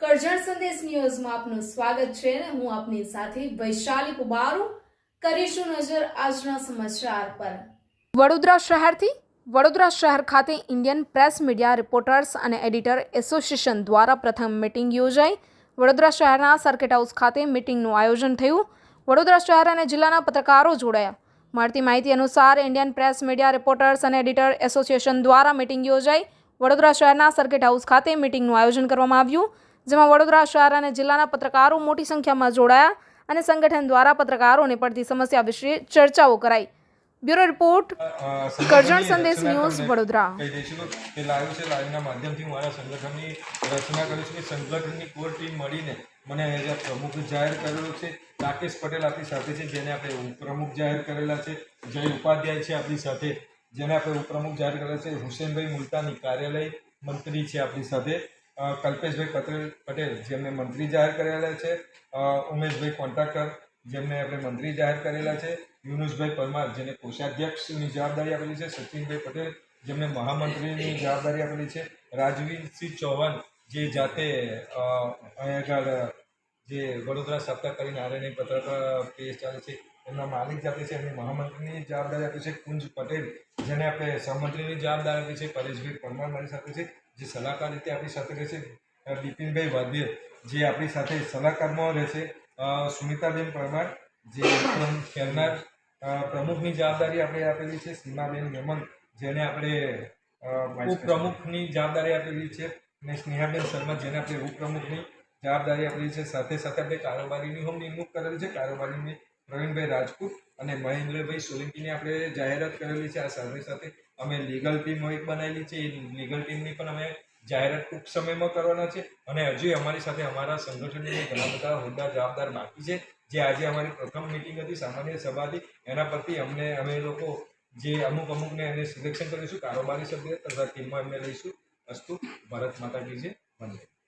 કરજણ સંદેશ ન્યૂઝમાં આપનું સ્વાગત છે અને હું આપની સાથે વૈશાલી કુબારુ કરીશું નજર આજના સમાચાર પર. વડોદરા શહેરથી, વડોદરા શહેર ખાતે ઇન્ડિયન પ્રેસ મીડિયા રિપોર્ટર્સ અને એડિટર એસોસિએશન દ્વારા પ્રથમ મિટિંગ યોજાઈ. વડોદરા શહેરના સર્કિટ હાઉસ ખાતે મિટિંગનું આયોજન થયું. વડોદરા શહેર અને જિલ્લાના પત્રકારો જોડાયા. મળતી માહિતી અનુસાર ઇન્ડિયન પ્રેસ મીડિયા રિપોર્ટર્સ અને એડિટર એસોસિએશન દ્વારા મિટિંગ યોજાઈ. વડોદરા શહેરના સર્કિટ હાઉસ ખાતે મિટિંગનું આયોજન કરવામાં આવ્યું જેમાં વડોદરા શહેર અને જિલ્લાના પત્રકારો મોટી સંખ્યામાં જોડાયા અને સંગઠન દ્વારા પત્રકારોને પડતી સમસ્યા વિશે ચર્ચાઓ કરાઈ. બ્યુરો રિપોર્ટ કરજણ સંદેશ ન્યૂઝ વડોદરા. કે લાઈવ છે લાઈવના માધ્યમથી હું મારા સંગઠનની રચના કરું છું કે સંગઠનની કોર ટીમ મળીને મને એઝ અ પ્રમુખ જાહેર કરેલો છે રાકેશ પટેલ આપણી સાથે છે જેને આપણે પ્રમુખ જાહેર કરેલા છે જય ઉપાધ્યાય છે આપણી સાથે. જેને આપણે ઉપપ્રમુખ જાહેર કરેલા છે, હુસેનભાઈ મુલતાની કાર્યાલય મંત્રી છે આપણી સાથે. કલ્પેશભાઈ પટેલ પટેલ, જેમને મંત્રી જાહેર કરેલા છે. ઉમેશભાઈ કોન્ટ્રાક્ટર, જેમને આપણે મંત્રી જાહેર કરેલા છે. યુનુસભાઈ પરમાર, જેને કોષાધ્યક્ષની જવાબદારી આપેલી છે. સચિનભાઈ પટેલ, જેમને મહામંત્રીની જવાબદારી આપેલી છે. રાજવીરસિંહ ચૌહાણ, જે જાતે અહીંયા આગળ જે વડોદરા સપ્તાહ કરીને આરએનએ પત્રકાર કેસ ચાલે છે એમના માલિક જાતે છે એમની મહામંત્રીની જવાબદારી આપી છે કુંજ પટેલ જેને આપણે સહમંત્રીની જવાબદારી આપી છે પરેશભાઈ પરમાર મારી સાથે છે જે સલાહકાર રીતે આપણી સાથે રહેશે બિપિનભાઈ વાદ્ય જે આપણી સાથે સલાહકારમાં રહેશે સુમિતાબેન પરમાર જે ખેરનાર પ્રમુખની જવાબદારી આપણે આપેલી છે સીમાબેન યમન જેને આપણે ઉપપ્રમુખની જવાબદારી આપેલી છે અને સ્નેહાબેન શર્મા જેને આપણે ઉપપ્રમુખની જવાબદારી આપેલી છે, સાથે સાથે આપણે કારોબારીની હોમ નિમણૂક કરેલી છે. કારોબારીની પ્રવીણભાઈ રાજપૂત અને મહેન્દ્રભાઈ સોલંકીની આપણે જાહેરાત કરેલી છે. આ સાથે સાથે અમે લીગલ ટીમ એક બનાવેલી છે. એ લીગલ ટીમની પણ અમે જાહેરાત ટૂંક સમયમાં કરવાના છે. અને હજુ અમારી સાથે અમારા સંગઠનની ઘણા બધા હોદ્દા જવાબદાર બાકી છે. જે આજે અમારી પ્રથમ મિટિંગ હતી, સામાન્ય સભા હતી એના પરથી અમને, અમે લોકો જે અમુક અમુકને એને સિલેક્શન કરીશું. કારોબારી સભ્ય તથા ટીમમાં એમને લઈશું. અસ્તુ, ભારત માતા કી જય. વંદે.